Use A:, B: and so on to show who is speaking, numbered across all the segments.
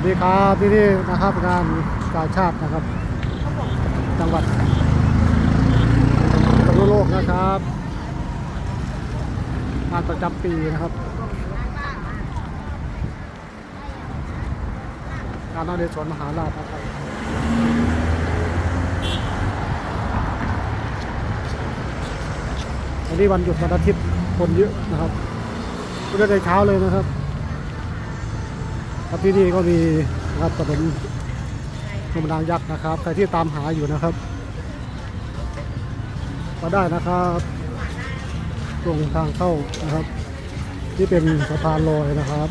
A: วัสดีครับที่นี่นะครับงานกาชาตินะครับ จังหวัดตะลุโลกนะครับงานประจำปีนะครับงานนเรศวรมหาราชนะครับวันนี้วันหยุดวันอาทิตย์คนเยอะนะครับก็ได้เช้าเลยนะครับ ครับที่นี่ก็มีนะครับถนนนมนางยักษ์นะครับ ใครที่ตามหาอยู่นะครับมาได้นะครับตรงทางเข้านะครับ ที่เป็นสะพานลอยนะครับ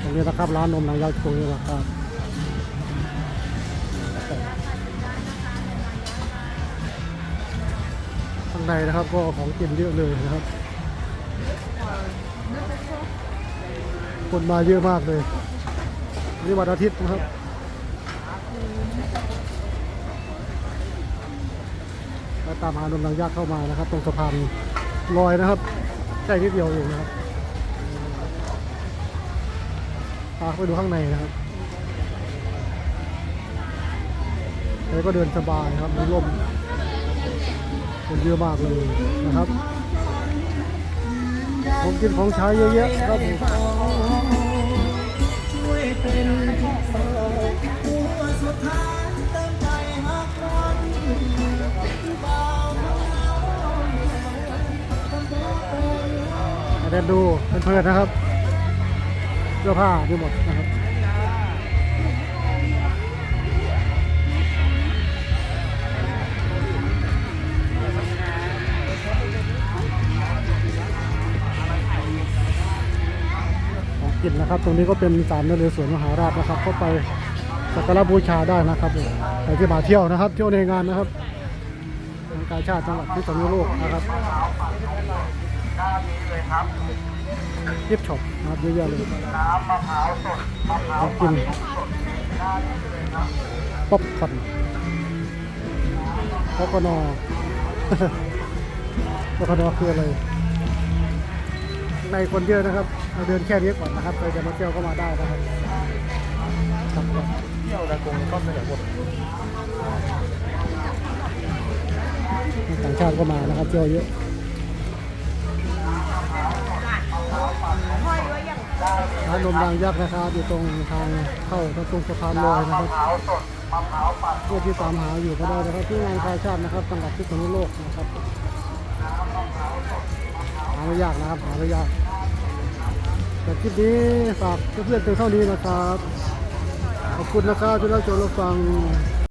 A: ตรงนี้นะครับร้านนมนางยักษ์ตรงนี้นะครับข้างในนะครับก็ของกินเยอะเลยนะครับ คนมาเยอะมากเลยวันนี่วันอาทิตย์นะครับมาตามหาดมนางยักษ์เข้ามานะครับ ตรงสะพานลอยนะครับใกล้นิดเดียวเองนะครับพาไปดูข้างในนะครับแล้วก็เดินสบายครับมีร่มคนเยอะมากเลยนะครับ กินของใช้เยอะแยะครับผม
B: ช่วยเป็นทุกโศกหัวสุดท้ายเต็มใจหักวันเบาเบา
A: มาเดินดูเพื่อนๆนะครับเสื้อผ้ามีหมดนะครับ กินนะครับ ตรงนี้ก็เป็นศาลนเรศวรมหาราชนะครับเข้าไปสักการะบูชาได้นะครับใครที่มาเที่ยวนะครับ เที่ยวในงานนะครับงานกาชาติจังหวัดพิษณุโลกนะครับยิบช็อปนะครับเยอะแยะเลยของกินป๊อปคอร์นป๊อกนอป๊อกนอคืออะไร ในคนเยอะนะครับเราเดินแค่นี้ก่อนนะครับใครจะมาเที่ยวก็มาได้นะครับ
C: เที่ยวระกงก็เสนอหมด
A: ต่างชาติก็มานะครับเที่ยวเยอะร้านนมรางยักษ์นะครับอยู่ตรงทางเข้าตรงสะพานลอยนะครับเพื่อที่ตามหาอยู่ก็ได้นะครับที่งานคาชาตินะครับจังหวัดพิษณุโลกนะครับหาไม่ยากนะครับหาไม่ยาก แต่คลิปนี้ฝากเพื่อนๆเพียงเท่านี้นะครับ ขอบคุณนะครับที่รับชมรับฟัง